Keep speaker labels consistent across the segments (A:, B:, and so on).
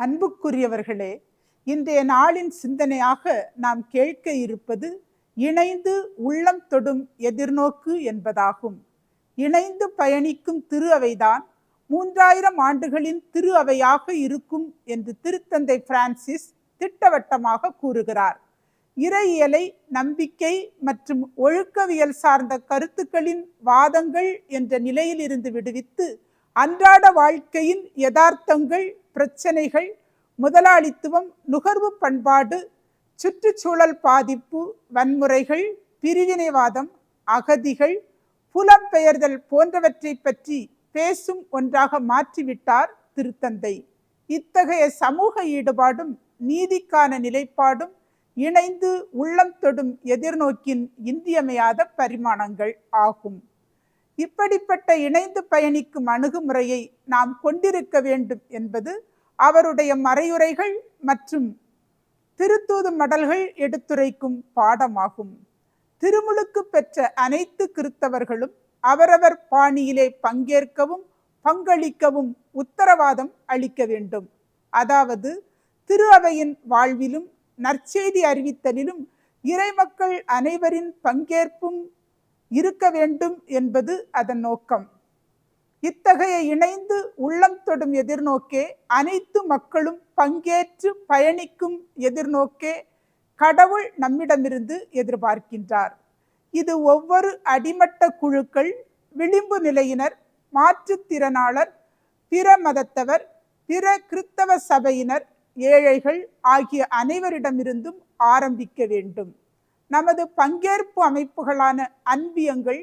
A: அன்புக்குரியவர்களே இன்றைய நாளின் சிந்தனையாக நாம் கேட்க இருப்பது இணைந்து உள்ளம் தொடும் எதிர்நோக்கு என்பதாகும். இணைந்து பயணிக்கும் திரு அவைதான் மூன்றாயிரம் ஆண்டுகளின் திரு அவையாக இருக்கும் என்று திருத்தந்தை பிரான்சிஸ் திட்டவட்டமாக கூறுகிறார். இறையியலை நம்பிக்கை மற்றும் ஒழுக்கவியல் சார்ந்த கருத்துக்களின் வாதங்கள் என்ற நிலையில் இருந்து விடுவித்து அன்றாட வாழ்க்கையின் யதார்த்தங்கள் பிரச்சனைகள் முதலாளித்துவம் நுகர்வு பண்பாடு சுற்றுச்சூழல் பாதிப்பு வன்முறைகள் பிரிவினைவாதம் அகதிகள் புலம்பெயர்தல் போன்றவற்றை பற்றி பேசும் ஒன்றாக மாற்றிவிட்டார் திருத்தந்தை. இத்தகைய சமூக ஈடுபாடும் நீதிக்கான நிலைப்பாடும் இணைந்து உள்ளம் தொடும் எதிர்நோக்கின் இன்றியமையாத பரிமாணங்கள் ஆகும். இப்படிப்பட்ட இணைந்து பயணிக்கும் அணுகுமுறையை நாம் கொண்டிருக்க வேண்டும் என்பது அவருடைய மறையுரைகள் மற்றும் திருத்தூது மடல்கள் எடுத்துரைக்கும் பாடமாகும். திருமுழுக்கு பெற்ற அனைத்து கிறித்தவர்களும் அவரவர் பாணியிலே பங்கேற்கவும் பங்களிக்கவும் உத்தரவாதம் அளிக்க வேண்டும். அதாவது திரு அவையின் வாழ்விலும் நற்செய்தி அறிவித்தலிலும் இறைமக்கள் அனைவரின் பங்கேற்பும் இருக்க வேண்டும் என்பது அதன் நோக்கம். இத்தகைய இணைந்து உள்ளம் தொடும் எதிர்நோக்கே அனைத்து மக்களும் பங்கேற்று பயணிக்கும் எதிர்நோக்கே கடவுள் நம்மிடமிருந்து எதிர்பார்க்கின்றார். இது ஒவ்வொரு அடிமட்ட குழுக்கள் விளிம்பு நிலையினர் மாற்றுத்திறனாளர் பிற மதத்தவர் பிற கிறித்தவ சபையினர் ஏழைகள் ஆகிய அனைவரிடமிருந்தும் ஆரம்பிக்க வேண்டும். நமது பங்கேற்பு அமைப்புகளான அன்பியங்கள்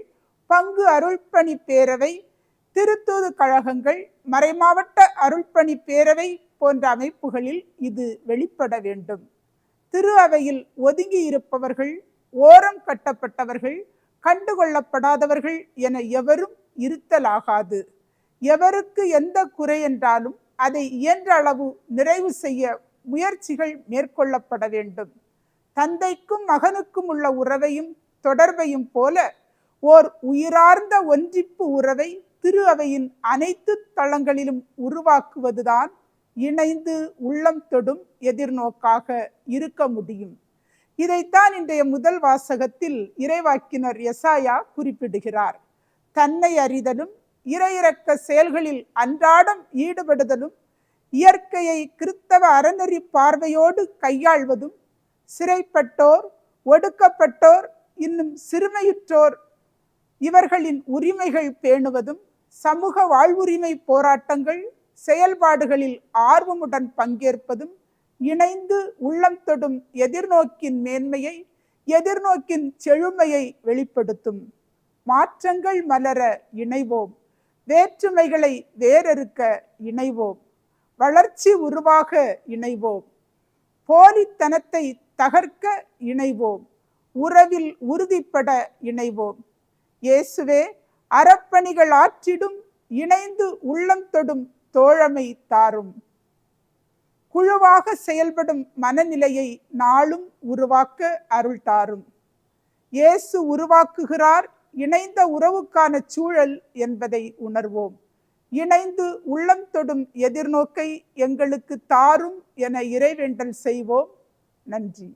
A: பங்கு அருள்பணி பேரவை திருத்தூது கழகங்கள் மறைமாவட்ட அருள்பணி பேரவை போன்ற அமைப்புகளில் இது வெளிப்பட வேண்டும். திரு அவையில் ஒதுங்கி இருப்பவர்கள் ஓரம் கட்டப்பட்டவர்கள் கண்டுகொள்ளப்படாதவர்கள் என எவரும் இருத்தலாகாது எவருக்கு எந்த குறை என்றாலும் அதை இயன்ற அளவு நிறைவு செய்ய முயற்சிகள் மேற்கொள்ளப்பட வேண்டும். தந்தைக்கும் மகனுக்கும் உள்ள உறவையும் தொடர்பையும் போல ஓர் உயிரார்ந்த ஒன்றிப்பு உறவை திரு அவையின் அனைத்து தளங்களிலும் உருவாக்குவதுதான் இணைந்து உள்ளம் தொடும் எதிர்நோக்காக இருக்க முடியும். இதைத்தான் இன்றைய முதல் வாசகத்தில் இறைவாக்கினர் எசாயா குறிப்பிடுகிறார். தன்னை அறிதலும் இறையிறக்க செயல்களில் அன்றாடம் ஈடுபடுதலும் இயற்கையை கிறித்தவ அறநெறி பார்வையோடு கையாள்வதும் சிறைப்பட்டோர் ஒடுக்கப்பட்டோர் இன்னும் சிறுமையுற்றோர். இவர்களின் உரிமைகள் பேணுவதும் சமூக வாழ்வுரிமை போராட்டங்கள் செயல்பாடுகளில் ஆர்வமுடன் பங்கேற்பதும் இணைந்து உள்ளம் தொடும் எதிர்நோக்கின் மேன்மையை எதிர்நோக்கின் செழுமையை வெளிப்படுத்தும். மாற்றங்கள் மலர இணைவோம். வேற்றுமைகளை வேறறுக்க இணைவோம். வளர்ச்சி உருவாக இணைவோம். போலித்தனத்தை தகர்க்க இணைவோம். உறவில் உறுதிப்பட இணைவோம். இயேசுவே அறப்பணிகள் ஆற்றிடும் இணைந்து உள்ளம் தொடும் தோழமை தாரும். குழுவாக செயல்படும் மனநிலையை நாளும் உருவாக்க அருள் தாரும். இயேசு உருவாக்குகிறார் இணைந்த உறவுக்கான சூழல் என்பதை உணர்வோம். இணைந்து உள்ளம் தொடும் எதிர்நோக்கை எங்களுக்கு தாரும் என இறைவேண்டல் செய்வோம். நன்றி.